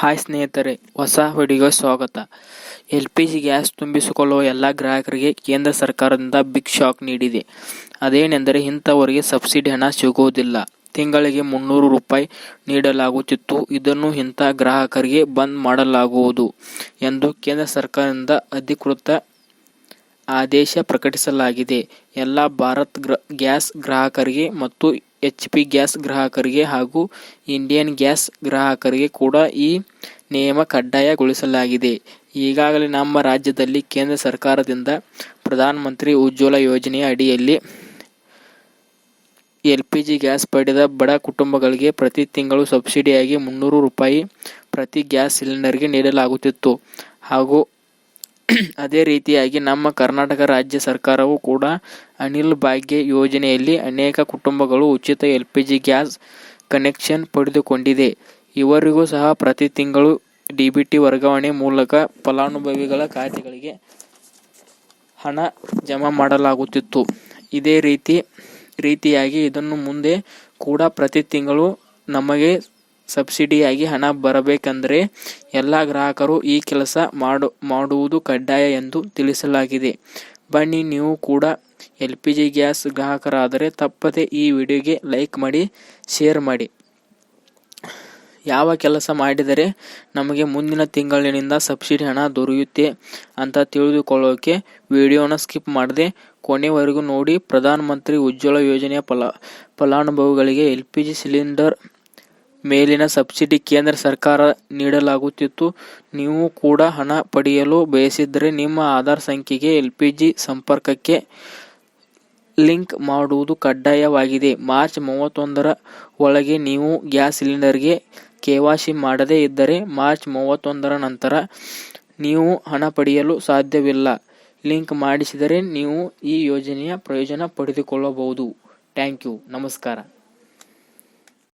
Hi ಸ್ನೇಹಿತರೆ, ಹೊಸ video ಸ್ವಾಗತ. ಎಲ್ ಪಿ ಜಿ ಗ್ಯಾಸ್ ತುಂಬಿಸಿಕೊಳ್ಳುವ ಎಲ್ಲ ಗ್ರಾಹಕರಿಗೆ ಕೇಂದ್ರ ಸರ್ಕಾರದಿಂದ ಬಿಗ್ ಶಾಕ್ ನೀಡಿದೆ. ಅದೇನೆಂದರೆ ಇಂಥವರಿಗೆ ಸಬ್ಸಿಡಿ ಹಣ ಸಿಗುವುದಿಲ್ಲ. ತಿಂಗಳಿಗೆ ಮುನ್ನೂರು ರೂಪಾಯಿ ನೀಡಲಾಗುತ್ತಿತ್ತು. ಇದನ್ನು ಇಂಥ ಗ್ರಾಹಕರಿಗೆ ಬಂದ್ ಮಾಡಲಾಗುವುದು ಎಂದು ಕೇಂದ್ರ ಸರ್ಕಾರದಿಂದ ಅಧಿಕೃತ ಆದೇಶ ಪ್ರಕಟಿಸಲಾಗಿದೆ. ಎಲ್ಲ ಭಾರತ್ ಗ್ರ, ಗ್ಯಾಸ್ ಗ್ರಾಹಕರಿಗೆ ಮತ್ತು ಎಚ್ ಪಿ ಗ್ಯಾಸ್ ಗ್ರಾಹಕರಿಗೆ ಹಾಗೂ ಇಂಡಿಯನ್ ಗ್ಯಾಸ್ ಗ್ರಾಹಕರಿಗೆ ಕೂಡ ಈ ನಿಯಮ ಕಡ್ಡಾಯಗೊಳಿಸಲಾಗಿದೆ. ಈಗಾಗಲೇ ನಮ್ಮ ರಾಜ್ಯದಲ್ಲಿ ಕೇಂದ್ರ ಸರ್ಕಾರದಿಂದ ಪ್ರಧಾನ ಮಂತ್ರಿ ಉಜ್ವಲ ಯೋಜನೆಯ ಅಡಿಯಲ್ಲಿ ಎಲ್ ಪಿ ಜಿ ಗ್ಯಾಸ್ ಪಡೆದ ಬಡ ಕುಟುಂಬಗಳಿಗೆ ಪ್ರತಿ ತಿಂಗಳು ಸಬ್ಸಿಡಿಯಾಗಿ ಮುನ್ನೂರು ರೂಪಾಯಿ ಪ್ರತಿ ಗ್ಯಾಸ್ ಸಿಲಿಂಡರ್ಗೆ ನೀಡಲಾಗುತ್ತಿತ್ತು. ಹಾಗೂ ಅದೇ ರೀತಿಯಾಗಿ ನಮ್ಮ ಕರ್ನಾಟಕ ರಾಜ್ಯ ಸರ್ಕಾರವು ಕೂಡ ಅನಿಲ್ ಭಾಗ್ಯ ಯೋಜನೆಯಲ್ಲಿ ಅನೇಕ ಕುಟುಂಬಗಳು ಉಚಿತ L P G gas connection ಪಡೆದುಕೊಂಡಿದೆ. ಇವರಿಗೂ ಸಹ ಪ್ರತಿ ತಿಂಗಳು ಡಿ ಬಿ ಟಿ ವರ್ಗಾವಣೆ ಮೂಲಕ ಫಲಾನುಭವಿಗಳ ಖಾತೆಗಳಿಗೆ ಹಣ ಜಮಾ ಮಾಡಲಾಗುತ್ತಿತ್ತು. ಇದೇ ರೀತಿ, ರೀತಿಯಾಗಿ ಇದನ್ನು ಮುಂದೆ ಕೂಡ ಪ್ರತಿ ತಿಂಗಳು ನಮಗೆ ಸಬ್ಸಿಡಿಯಾಗಿ ಹಣ ಬರಬೇಕೆಂದರೆ ಎಲ್ಲ ಗ್ರಾಹಕರು ಈ ಕೆಲಸ ಮಾಡು, ಮಾಡುವುದು ಕಡ್ಡಾಯ ಎಂದು ತಿಳಿಸಲಾಗಿದೆ. ಬನ್ನಿ, ನೀವು ಕೂಡ ಎಲ್ ಪಿ ಜಿ ಗ್ಯಾಸ್ ಗ್ರಾಹಕರಾದರೆ ತಪ್ಪದೆ ಈ ವಿಡಿಯೋಗೆ ಲೈಕ್ ಮಾಡಿ, ಶೇರ್ ಮಾಡಿ. ಯಾವ ಕೆಲಸ ಮಾಡಿದರೆ ನಮಗೆ ಮುಂದಿನ ತಿಂಗಳಿನಿಂದ ಸಬ್ಸಿಡಿ ಹಣ ದೊರೆಯುತ್ತೆ ಅಂತ ತಿಳಿದುಕೊಳ್ಳೋಕೆ ವಿಡಿಯೋನ ಸ್ಕಿಪ್ ಮಾಡದೆ ಕೊನೆವರೆಗೂ ನೋಡಿ ಪ್ರಧಾನಮಂತ್ರಿ ಉಜ್ವಲ ಯೋಜನೆಯ ಫಲ, ಫಲಾನುಭವಿಗಳಿಗೆ ಎಲ್ ಪಿ ಜಿ ಸಿಲಿಂಡರ್ ಮೇಲಿನ ಸಬ್ಸಿಡಿ ಕೇಂದ್ರ ಸರ್ಕಾರ ನೀಡಲಾಗುತ್ತಿತ್ತು. ನೀವು ಕೂಡ ಹಣ ಪಡೆಯಲು ಬಯಸಿದರೆ ನಿಮ್ಮ ಆಧಾರ್ ಸಂಖ್ಯೆಗೆ ಎಲ್ ಪಿ ಜಿ ಸಂಪರ್ಕಕ್ಕೆ ಲಿಂಕ್ ಮಾಡುವುದು ಕಡ್ಡಾಯವಾಗಿದೆ. ಮಾರ್ಚ್ ಮೂವತ್ತೊಂದರ ಒಳಗೆ ನೀವು ಗ್ಯಾಸ್ ಸಿಲಿಂಡರ್ಗೆ ಕೆವಾಶಿ ಮಾಡದೇ ಇದ್ದರೆ ಮಾರ್ಚ್ ಮೂವತ್ತೊಂದರ ನಂತರ ನೀವು ಹಣ ಪಡೆಯಲು ಸಾಧ್ಯವಿಲ್ಲ. ಲಿಂಕ್ ಮಾಡಿಸಿದರೆ ನೀವು ಈ ಯೋಜನೆಯ ಪ್ರಯೋಜನ ಪಡೆದುಕೊಳ್ಳಬಹುದು. Thank you. ನಮಸ್ಕಾರ.